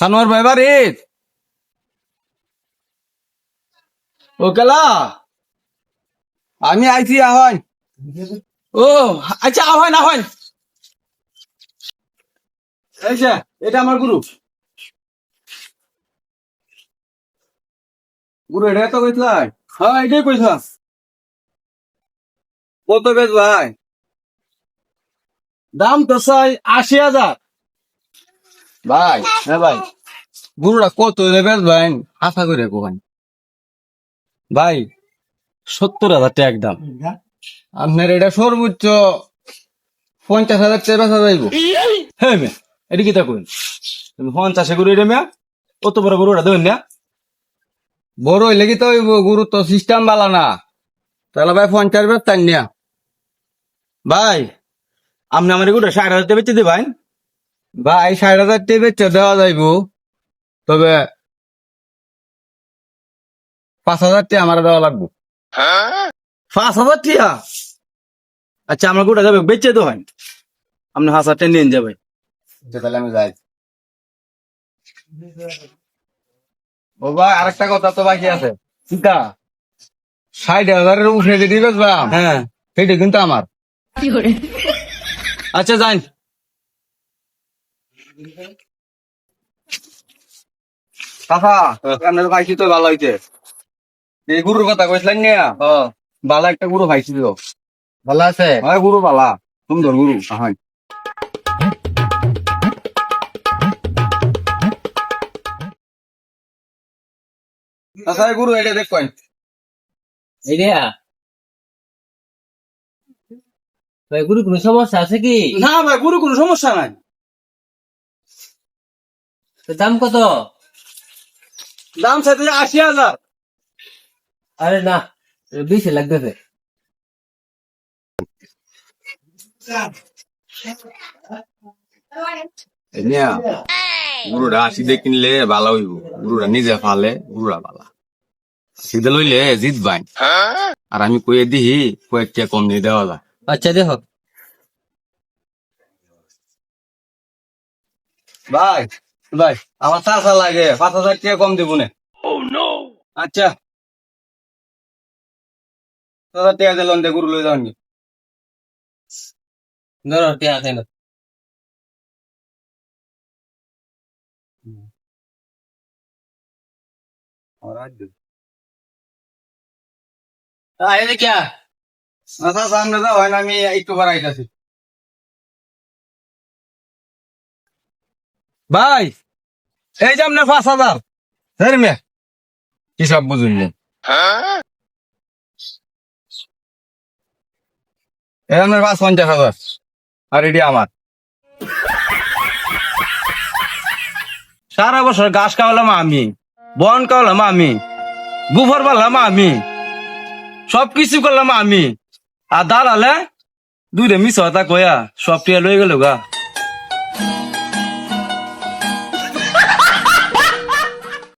সানোয়ার ভাই বাড়িত ও কেলা? আমি আইছি আহ্বান ও আচ্ছা আহ্বান আহ্বান যে, এটা আমার গুরু। গুরু, এটা তো কইছিলাই হ্যাঁ? এটাই কইছিলাম কত বেচ ভাই? দাম তো চাই আশি হাজার। ভাই হ্যাঁ ভাই। গুরুরা কত বেচ ভাই? আশা করে কোন ভাই, সত্তর হাজার টাকা একদম। আপনার এটা সর্বোচ্চ পঞ্চাশ হাজার টাকা বেচা যাইব। হ্যাঁ মে এটা কি তা তুমি পঞ্চাশে গরু এটা মেয়া, কত বড় গরুটা দেবেন না বড় হইলে কি তো গরু তো সিস্টেম বালা না। তাহলে ভাই পঞ্চাশ বেচ তাই নিয়া ভাই, আপনি আমার গরুটা ষাট হাজার টাকা বেচে দিবেন। ভাই ষাট হাজার টাকা বেচে দেওয়া যাইব। তবে পাঁচ হাজার টাকা আমার দেওয়া লাগবে। পাঁচ হাজার টাকা? আচ্ছা আমার গোটা যাবে বেচে তো হয়। আপনি হাজার টাকা নিয়ে যাবে তাহলে আমি যাই। ও ভাই আরেকটা কথা তো বাকি আছে। চিন্তা ষাট হাজারের উঠে যদি বেচবাম হ্যাঁ। সেটা কিন্তু আমার। আচ্ছা যাই কাকা আপনার ভাইছি তো ভালো হইছে। এই গুরুর কথা কইছিলেন না? বালা একটা গুরু ভাইছি ভালো আছে? হয় গুরু বালা। সুন্দর গুরু হয় আচ্ছা গুরু এটা ভাই গুরু কোনো সমস্যা আছে কি? না ভাই গুরু কোনো সমস্যা নাই। দাম কত? দাম সাথে আশি হাজার। আরে না বেশি লাগবে গুরুটা কিনলে ভালো হইব। নিজে ফালে গুরুরা সিধে লইলে জিত আর আমি কয়ে দিহি কয়েকটা কম নিয়ে দেওয়া যায়। আচ্ছা দেখো। ভাই ভাই আমার চাষা লাগে পাঁচ হাজার টাকা কম দেবো না। আচ্ছা। পাঁচ হাজার টাকা দিলাম দে গুরু লই যাওয়ান ধরো টিয়া আছে না। আরে क्या আচ্ছা সামনে যাও হয় না আমি একটু বাড়াইতেছি। ভাই, এই যে আপনার পাঁচ হাজার। হ্যাঁ মে কি সব বুঝুন এই আপনার পাঁচ পঞ্চাশ হাজার। আর এটি আমার। সারা বছর ঘাস খাওয়ালাম আমি। বন খাওয়ালাম আমি। গুফর পারলাম আমি। সব কিছু করলাম আমি। আর দাঁড়ালে দুইটা মিস হতা কয়া। সব টিয়া লয়ে গেল গা।